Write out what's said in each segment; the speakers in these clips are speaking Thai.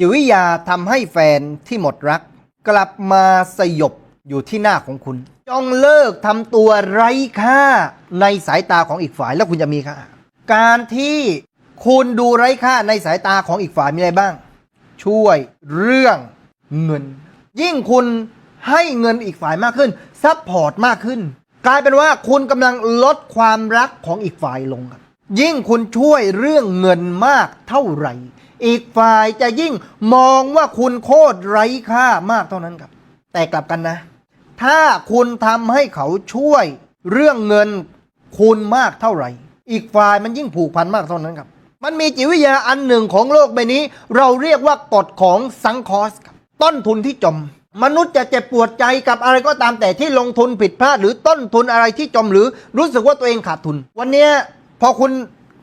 จิตวิทยาทำให้แฟนที่หมดรัก กลับมาสยบอยู่ที่หน้าของคุณจงเลิกทำตัวไร้ค่าในสายตาของอีกฝ่ายแล้วคุณจะมีค่าการที่คุณดูไร้ค่าในสายตาของอีกฝ่ายมีอะไรบ้าง ช่วยเรื่องเงิน ยิ่งคุณให้เงินอีกฝ่ายมากขึ้นซัพพอร์ตมากขึ้น กลายเป็นว่าคุณกำลังลดความรักของอีกฝ่ายลงครับ ยิ่งคุณช่วยเรื่องเงินมากเท่าไหร่ อีกฝ่ายจะยิ่งมองว่าคุณโคตรไร้ค่ามากเท่านั้นครับ แต่กลับกันนะ ถ้าคุณทำให้เขาช่วยเรื่องเงินคุณมากเท่าไหร่ อีกฝ่ายมันยิ่งผูกพันมากเท่านั้นครับ มันมีจิตวิทยาอันหนึ่งของโลกใบนี้ เราเรียกว่ากฎของซังคอสครับต้นทุนที่จม มนุษย์จะเจ็บปวดใจกับอะไรก็ตามแต่ที่ลงทุนผิดพลาดหรือต้นทุนอะไรที่จมหรือรู้สึกว่าตัวเองขาดทุน วันนี้ พอคุณ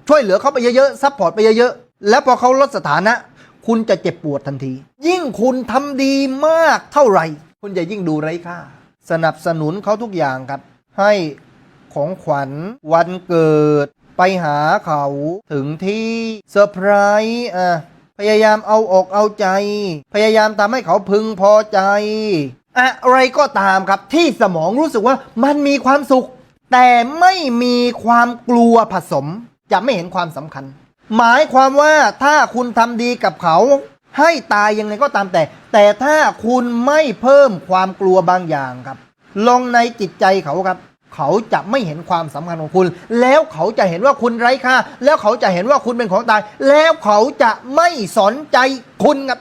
ช่วยเหลือเขาไปเยอะๆซัพพอร์ตไปเยอะๆ แล้วพอเขาลดสถานะ คุณจะเจ็บปวดทันที ยิ่งคุณทำดีมากเท่าไหร่ คุณจะยิ่งดูไร้ค่า สนับสนุนเขาทุกอย่างครับ ให้ของขวัญวันเกิด ไปหาเขาถึงที่เซอร์ไพรส์อะพยายามเอาอกเอาใจ พยายามทำให้เขาพึงพอใจ อะไรก็ตามครับที่สมองรู้สึกว่ามันมีความสุข แต่ไม่มีความกลัวผสม จะไม่เห็นความสำคัญ หมายความว่าถ้าคุณทำดีกับเขา ให้ตายยังไงก็ตามแต่ แต่ถ้าคุณไม่เพิ่มความกลัวบางอย่างครับ ลงในจิตใจเขาครับ เขาจะไม่เห็นความสำคัญของคุณ แล้วเขาจะเห็นว่าคุณไร้ค่า แล้วเขาจะเห็นว่าคุณเป็นของตาย แล้วเขาจะไม่สนใจคุณครับ